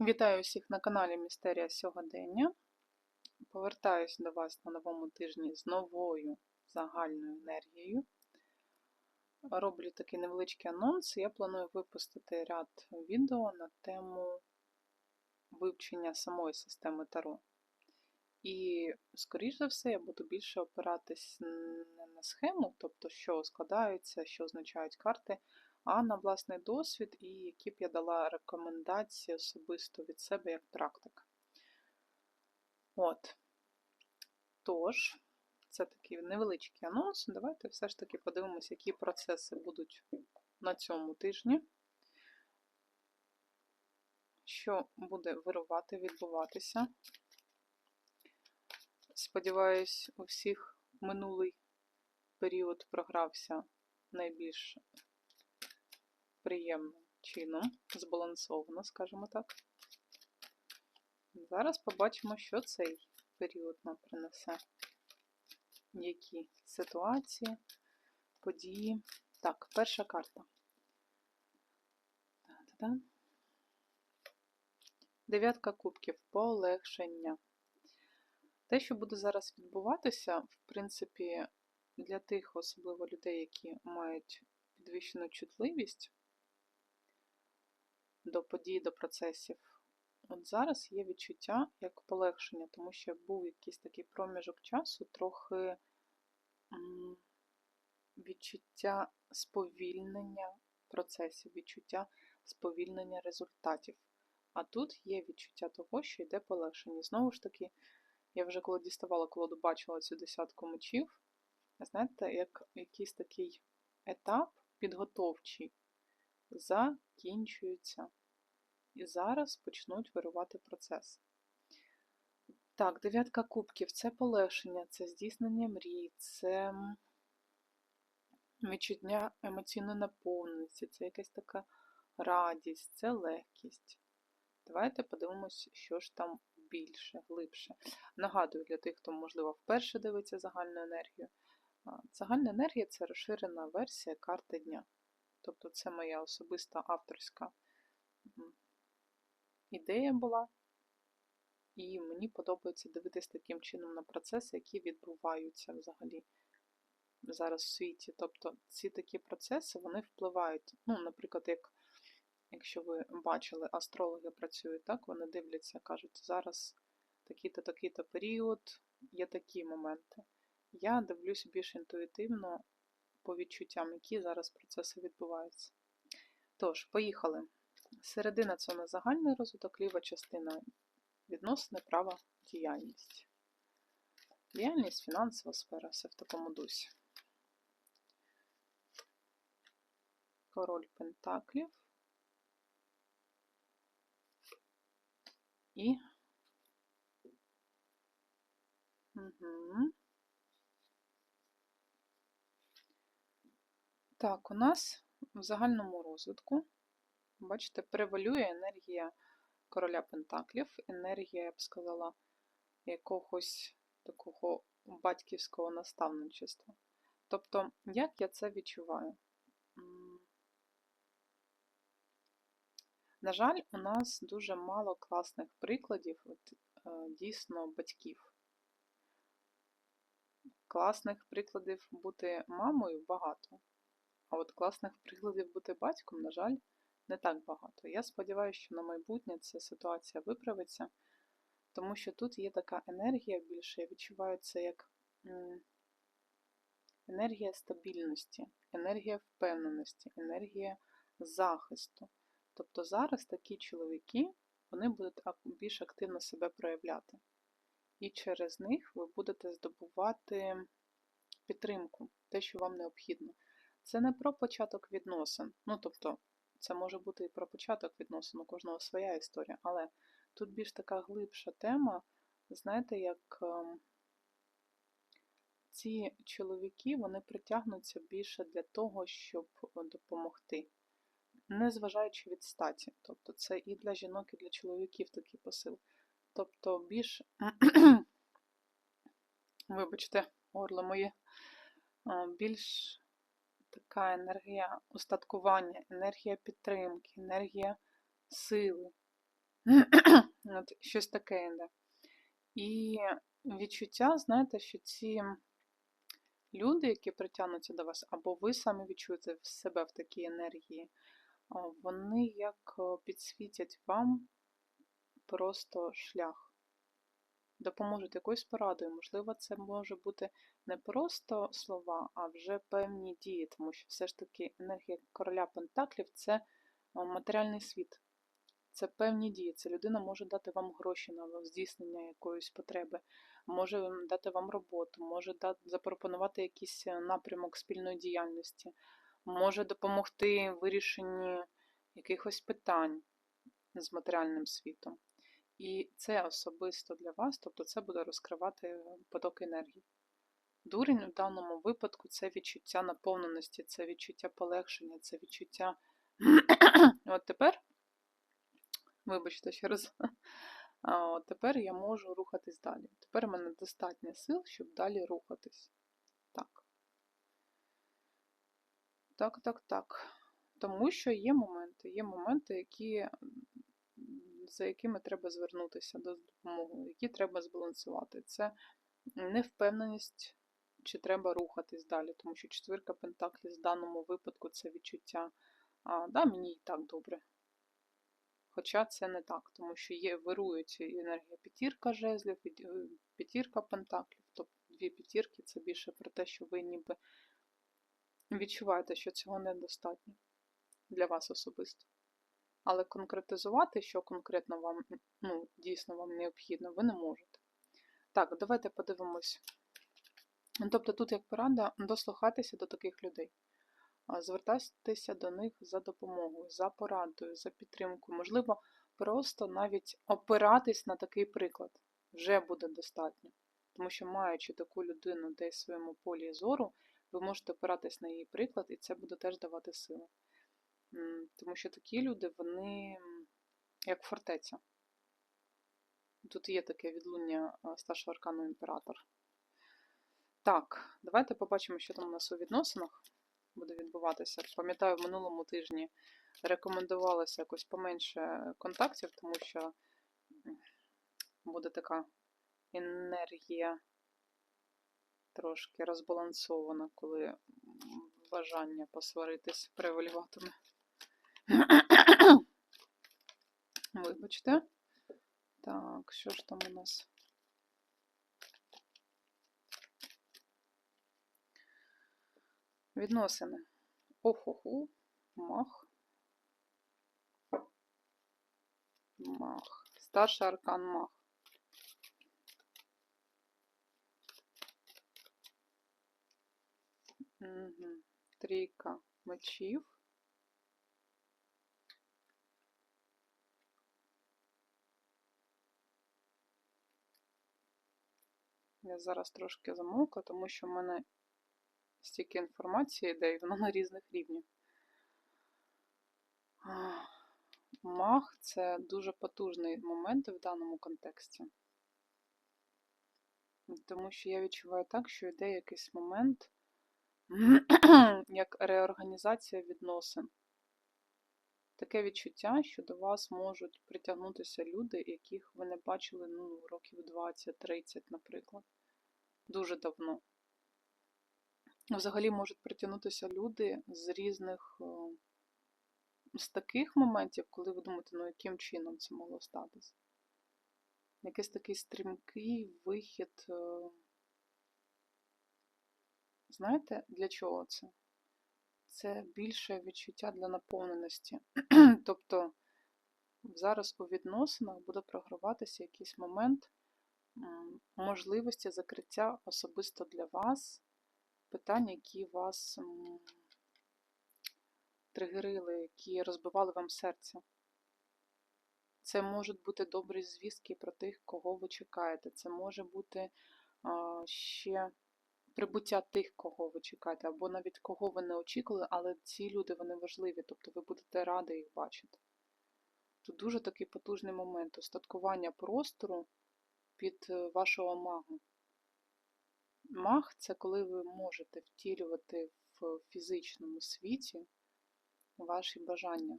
Вітаю всіх на каналі Містерія Сьогодення. Повертаюсь до вас на новому тижні з новою загальною енергією. Роблю такий невеличкий анонс. Я планую випустити ряд відео на тему вивчення самої системи Таро. І, скоріш за все, я буду більше опиратись не на схему, тобто, що складаються, що означають карти, а на власний досвід, і які б я дала рекомендації особисто від себе як практика. От. Тож, це такий невеличкий анонс. Давайте все ж таки подивимося, які процеси будуть на цьому тижні. Що буде вирувати, відбуватися. Сподіваюсь, у всіх минулий період програвся найбільш приємним чином, збалансовано, скажімо так. Зараз побачимо, що цей період нам принесе. Які ситуації, події. Так, перша карта. Дев'ятка кубків полегшення. Те, що буде зараз відбуватися, в принципі, для тих, особливо людей, які мають підвищену чутливість до подій, до процесів, от зараз є відчуття як полегшення, тому що був якийсь такий проміжок часу, трохи відчуття сповільнення процесів, відчуття сповільнення результатів. А тут є відчуття того, що йде полегшення. Знову ж таки, я вже коли діставала колоду, бачила цю десятку мечів. Знаєте, як якийсь такий етап підготовчий закінчується. І зараз почнуть вирувати процес. Так, дев'ятка кубків це полегшення, це здійснення мрій, це відчуття емоційної наповненості, це якась така радість, це легкість. Давайте подивимось, що ж там більше, глибше. Нагадую для тих, хто, можливо, вперше дивиться загальну енергію. Загальна енергія це розширена версія карти дня. Тобто це моя особиста авторська ідея була. І мені подобається дивитися таким чином на процеси, які відбуваються взагалі зараз в світі. Тобто ці такі процеси вони впливають. Ну, наприклад, як якщо ви бачили, астрологи працюють так, вони дивляться, кажуть, зараз такий-то такий-то період, є такі моменти. Я дивлюсь більш інтуїтивно по відчуттям, які зараз процеси відбуваються. Тож, поїхали. Середина це на загальний розвиток, ліва частина відносини, права, діяльність. Діяльність, фінансова сфера, все в такому дусі. Король Пентаклів. І. Угу. Так, у нас в загальному розвитку, бачите, превалює енергія короля Пентаклів, енергія, я б сказала, якогось такого батьківського наставничества. Тобто, як я це відчуваю? На жаль, у нас дуже мало класних прикладів от, е, дійсно батьків. Класних прикладів бути мамою багато. А от класних прикладів бути батьком, на жаль, не так багато. Я сподіваюся, що на майбутнє ця ситуація виправиться, тому що тут є така енергія більше, я відчуваю це як енергія стабільності, енергія впевненості, енергія захисту. Тобто зараз такі чоловіки вони будуть більш активно себе проявляти. І через них ви будете здобувати підтримку, те, що вам необхідно. Це не про початок відносин. Ну, тобто, це може бути і про початок відносин, у кожного своя історія, але тут більш така глибша тема, знаєте, як ем, ці чоловіки вони притягнуться більше для того, щоб допомогти, незважаючи від статі. Тобто це і для жінок, і для чоловіків такий посил. Тобто більш, вибачте, горло моє, більш така енергія устаткування, енергія підтримки, енергія сили. От, щось таке йде. І відчуття, знаєте, що ці люди, які притягнуться до вас, або ви самі відчуєте себе в такій енергії, вони як е, підсвітять вам просто шлях, допоможуть якоюсь порадою. Можливо, це може бути не просто слова, а вже певні дії, тому що все ж таки енергія короля Пентаклів це матеріальний світ. Це певні дії. Це людина може дати вам гроші на здійснення якоїсь потреби, може дати вам роботу, може запропонувати якийсь е, напрямок спільної діяльності, може допомогти в вирішенні якихось питань з матеріальним світом. І це особисто для вас, тобто це буде розкривати е, поток енергії. Дурень у даному випадку це відчуття наповненості, це відчуття полегшення, це відчуття. От тепер, вибачте ще раз, от тепер я можу рухатись далі. Тепер у мене достатньо сил, щоб далі рухатись. Так. Так, так, так. Тому що є моменти, є моменти, які, за якими треба звернутися до допомоги, які треба збалансувати. Це невпевненість, чи треба рухатись далі, тому що четвірка Пентаклів в даному випадку це відчуття, а, да, мені і так добре. Хоча це не так, тому що є вирують енергія п'ятірка жезлів, і п'ятірка пентаклів, тобто дві п'ятірки це більше про те, що ви ніби відчуваєте, що цього недостатньо для вас особисто. Але конкретизувати, що конкретно вам ну, дійсно вам необхідно, ви не можете. Так, давайте подивимось. Тобто тут як порада дослухатися до таких людей. А, Звертайтеся до них за допомогою, за порадою, за підтримкою. Можливо, просто навіть опиратись на такий приклад вже буде достатньо. Тому що, маючи таку людину десь в своєму полі зору, ви можете опиратись на її приклад, і це буде теж давати сили. М, Тому що такі люди, вони як фортеця. Тут є таке відлуння старшого аркану імператор. Так, давайте побачимо, що там у нас у відносинах буде відбуватися. Пам'ятаю, в минулому тижні рекомендувалося якось поменше контактів, тому що буде така енергія трошки розбалансована, коли бажання посваритись превалюватиме. Вибачте. Так, що ж там у нас? Відносини. Охоху, мах. Мах. Старший аркан мах. Угу. Трійка мечів. Я зараз трошки замовкла, тому що в мене стільки інформації йде, і вона на різних рівнях. Мах це дуже потужний момент в даному контексті. Тому що я відчуваю так, що йде якийсь момент, як реорганізація відносин. Таке відчуття, що до вас можуть притягнутися люди, яких ви не бачили ну, років 20-30, наприклад. Дуже давно. Взагалі можуть притягнутися люди з різних, е, з таких моментів, коли ви думаєте, ну яким чином це могло статися. Якийсь такий стрімкий вихід. е, Знаєте, для чого це? Це більше відчуття для наповненості. Тобто зараз у відносинах буде програватися якийсь момент можливості закриття особисто для вас питань, які вас тригерили, які розбивали вам серце. Це можуть бути добрі звістки про тих, кого ви чекаєте. Це може бути а, ще прибуття тих, кого ви чекаєте, або навіть кого ви не очікували, але ці люди вони важливі, тобто ви будете раді їх бачити. Тут дуже такий потужний момент остаткування простору під е, вашого магу. Маг це коли ви можете втілювати в фізичному світі ваші бажання.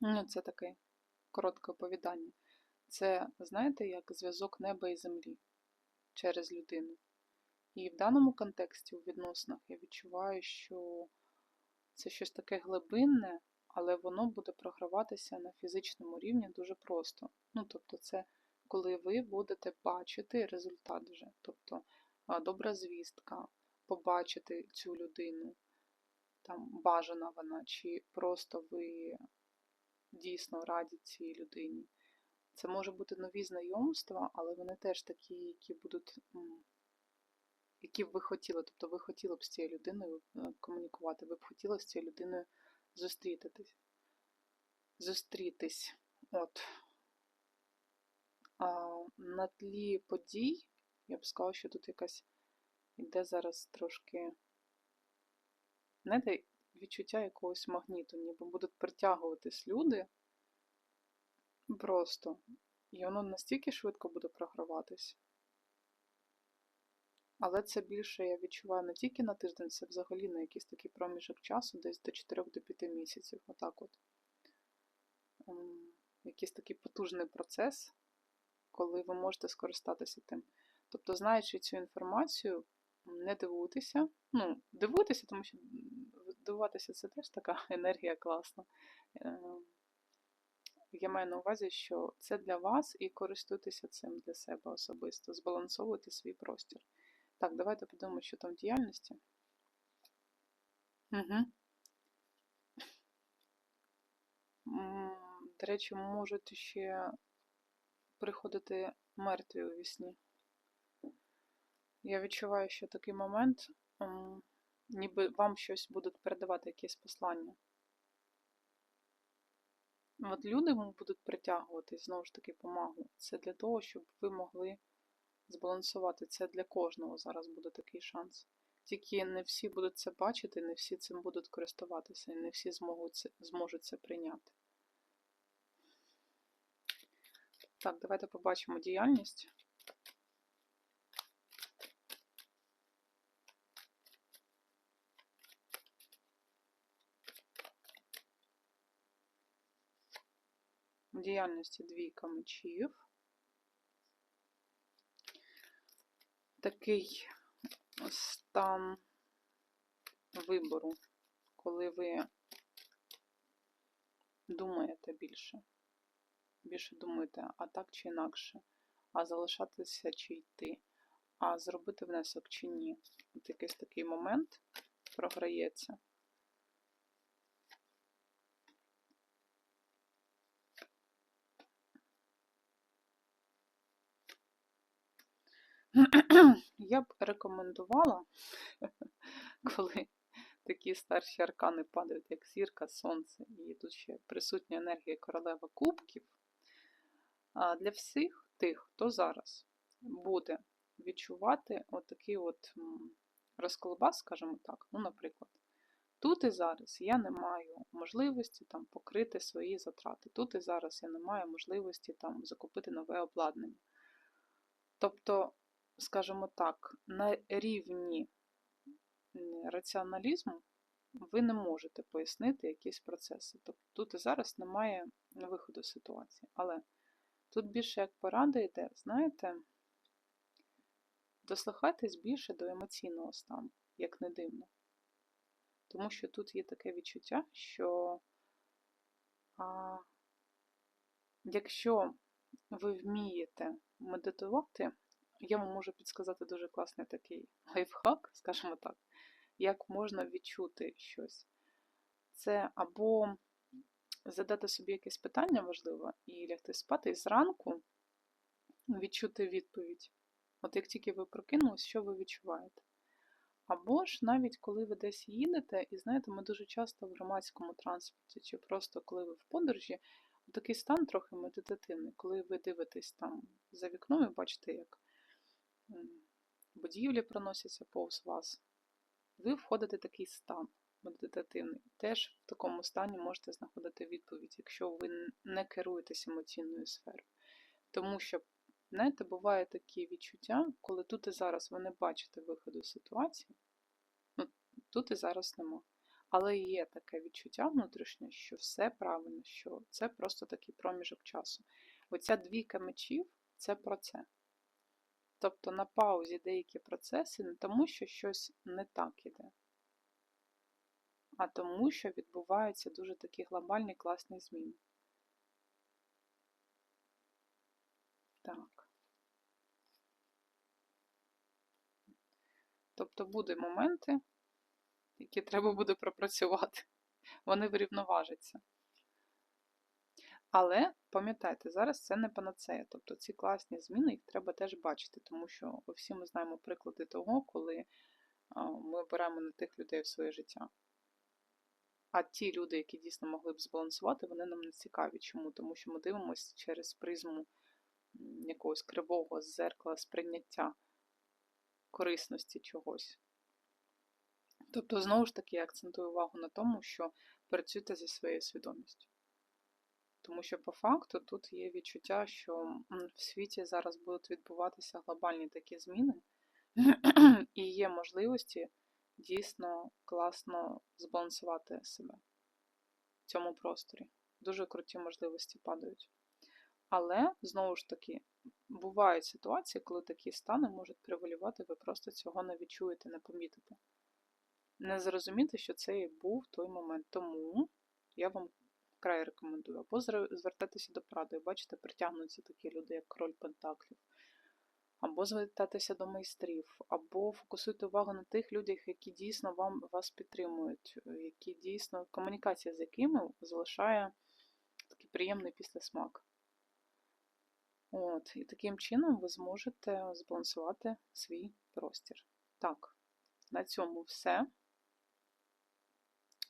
Ну, це такий коротке оповідання. Це, знаєте, як зв'язок неба і землі через людину. І в даному контексті, у відносинах, я відчуваю, що це щось таке глибинне, але воно буде програватися на фізичному рівні дуже просто. Ну, тобто, це коли ви будете бачити результат вже. Тобто добра звістка, побачити цю людину, там бажана вона, чи просто ви дійсно раді цій людині. Це може бути нові знайомства, але вони теж такі, які будуть, які б ви хотіли. Тобто ви хотіли б з цією людиною е, комунікувати, ви б хотіли з цією людиною зустрітись. Зустрітись. От. На тлі подій, я б сказала, що тут якась йде зараз трошки, знаєте, відчуття якогось магніту, ніби будуть притягуватись люди просто, і воно настільки швидко буде програватись. Але це більше я відчуваю не тільки на тиждень, це взагалі на якийсь такий проміжок часу, десь до 4 до 5 місяців. Отак от. Ем, Якийсь такий потужний процес, коли ви можете скористатися тим. Тобто, знаючи цю інформацію, не дивуйтеся. Ну, дивуйтеся, тому що дивуватися це теж така енергія класна. Ем, Я маю на увазі, що це для вас і користуйтеся цим для себе особисто. Збалансовуйте свій простір. Так, давайте подумаємо, що там в діяльності. Угу. До речі, можуть ще приходити мертві у вісні. Я відчуваю, що такий момент, ніби вам щось будуть передавати, якесь послання. От люди будуть притягуватись, знову ж таки, помагу. Це для того, щоб ви могли збалансувати. Це для кожного зараз буде такий шанс. Тільки не всі будуть це бачити, не всі цим будуть користуватися, і не всі зможуть це, зможуть це прийняти. Так, давайте побачимо діяльність. Діяльності двійка мечів. Такий стан вибору, коли ви думаєте більше. Більше думаєте, а так чи інакше, а залишатися чи йти, а зробити внесок чи ні. От якийсь такий момент програється. Я б рекомендувала, коли такі старші аркани падають, як зірка, сонце, і тут ще присутня енергія королева кубків. Для всіх тих, хто зараз буде відчувати отакий от розколбас, скажімо так, ну, наприклад, тут і зараз я не маю можливості там покрити свої затрати. Тут і зараз я не маю можливості там закупити нове обладнання. Тобто, скажімо так, на рівні раціоналізму ви не можете пояснити якісь процеси. Тобто тут і зараз немає виходу з ситуації. Але тут більше як порада йде, знаєте, дослухайтесь більше до емоційного стану, як не дивно. Тому що тут є таке відчуття, що а, якщо ви вмієте медитувати, я вам можу підсказати дуже класний такий лайфхак, скажімо так, як можна відчути щось. Це або задати собі якесь питання важливе і лягти спати, і зранку відчути відповідь. От як тільки ви прокинулись, що ви відчуваєте? Або ж навіть коли ви десь їдете, і знаєте, ми дуже часто в громадському транспорті, чи просто коли ви в подорожі, такий стан трохи медитативний, коли ви дивитесь там за вікном і бачите, як будівлі проносяться повз вас, ви входите в такий стан медитативний. Теж в такому стані можете знаходити відповідь, якщо ви не керуєтесь емоційною сферою. Тому що, знаєте, буває такі відчуття, коли тут і зараз ви не бачите виходу ситуації, ну, тут і зараз нема. Але є таке відчуття внутрішнє, що все правильно, що це просто такий проміжок часу. Оця двійка мечів це про це. Тобто на паузі деякі процеси не тому, що щось не так іде, а тому, що відбуваються дуже такі глобальні класні зміни. Так. Тобто будуть моменти, які треба буде пропрацювати. Вони врівноважаться. Але пам'ятайте, зараз це не панацея. Тобто ці класні зміни їх треба теж бачити, тому що всі ми знаємо приклади того, коли ми беремо не тих людей в своє життя. А ті люди, які дійсно могли б збалансувати, вони нам не цікаві. Чому? Тому що ми дивимося через призму якогось кривого зеркала сприйняття корисності чогось. Тобто, знову ж таки, я акцентую увагу на тому, що працюйте зі своєю свідомістю. Тому що по факту тут є відчуття, що в світі зараз будуть відбуватися глобальні такі зміни, і є можливості дійсно класно збалансувати себе в цьому просторі. Дуже круті можливості падають. Але, знову ж таки, бувають ситуації, коли такі стани можуть превалювати, ви просто цього не відчуєте, не помітите. Не зрозуміти, що це і був той момент. Тому я вам вкрай рекомендую. Або звертатися до поради. Бачите, притягнуться такі люди, як король Пентаклів. Або звертатися до майстрів, або фокусуйте увагу на тих людях, які дійсно вам, вас підтримують, які дійсно комунікація з якими залишає такий приємний післясмак. От, І таким чином ви зможете збалансувати свій простір. Так, на цьому все.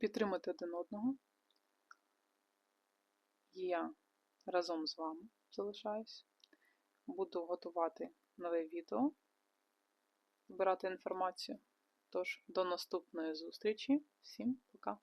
Підтримуйте один одного. Я разом з вами залишаюсь. Буду готувати нове відео, збирати інформацію. Тож, до наступної зустрічі. Всім пока!